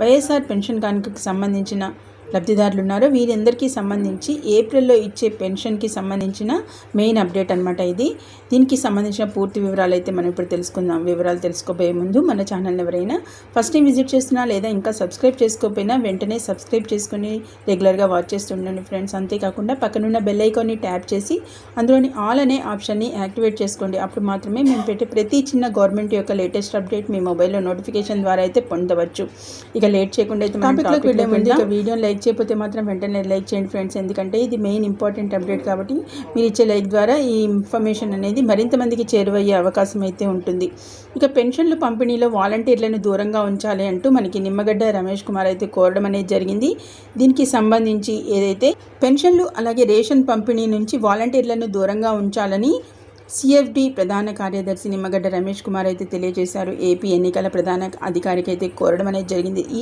YSR pension కానుకకు సంబంధించిన లబ్ధిదారులు ఉన్నారో వీరందరికీ సంబంధించి ఏప్రిల్లో ఇచ్చే పెన్షన్కి సంబంధించిన మెయిన్ అప్డేట్ అనమాట ఇది. దీనికి సంబంధించిన పూర్తి వివరాలు అయితే మనం ఇప్పుడు తెలుసుకుందాం. వివరాలు తెలుసుకోబోయే ముందు మన ఛానల్ని ఎవరైనా ఫస్ట్ టైం విజిట్ చేస్తున్నా లేదా ఇంకా సబ్స్క్రైబ్ చేసుకోకపోయినా వెంటనే సబ్స్క్రైబ్ చేసుకుని రెగ్యులర్గా వాచ్ చేస్తుండండి ఫ్రెండ్స్. అంతేకాకుండా పక్కనున్న బెల్ ఐకాన్ని ట్యాప్ చేసి అందులోని ఆల్ అనే ఆప్షన్ని యాక్టివేట్ చేసుకోండి. అప్పుడు మాత్రమే మేము పెట్టే ప్రతి చిన్న గవర్నమెంట్ యొక్క లేటెస్ట్ అప్డేట్ మీ మొబైల్లో నోటిఫికేషన్ ద్వారా అయితే పొందవచ్చు. ఇక లేట్ చేయకుండా అయితే వీడియోని లైక్ చేయకపోతే మాత్రం వెంటనే లైక్ చేయండి ఫ్రెండ్స్. ఎందుకంటే ఇది మెయిన్ ఇంపార్టెంట్ అప్డేట్ కాబట్టి మీరు ఇచ్చే లైక్ ద్వారా ఈ ఇన్ఫర్మేషన్ అనేది మరింత మందికి చేరువయ్యే అవకాశం అయితే ఉంటుంది. ఇక పెన్షన్లు పంపిణీలో వాలంటీర్లను దూరంగా ఉంచాలి అంటూ మనకి నిమ్మగడ్డ రమేష్ కుమార్ అయితే కోరడం అనేది జరిగింది. దీనికి సంబంధించి ఏదైతే పెన్షన్లు అలాగే రేషన్ పంపిణీ నుంచి వాలంటీర్లను దూరంగా ఉంచాలని సిఎఫ్డి ప్రధాన కార్యదర్శి నిమ్మగడ్డ రమేష్ కుమార్ అయితే తెలియజేశారు. ఏపీ ఎన్నికల ప్రధాన అధికారికి అయితే కోరడం అనేది జరిగింది.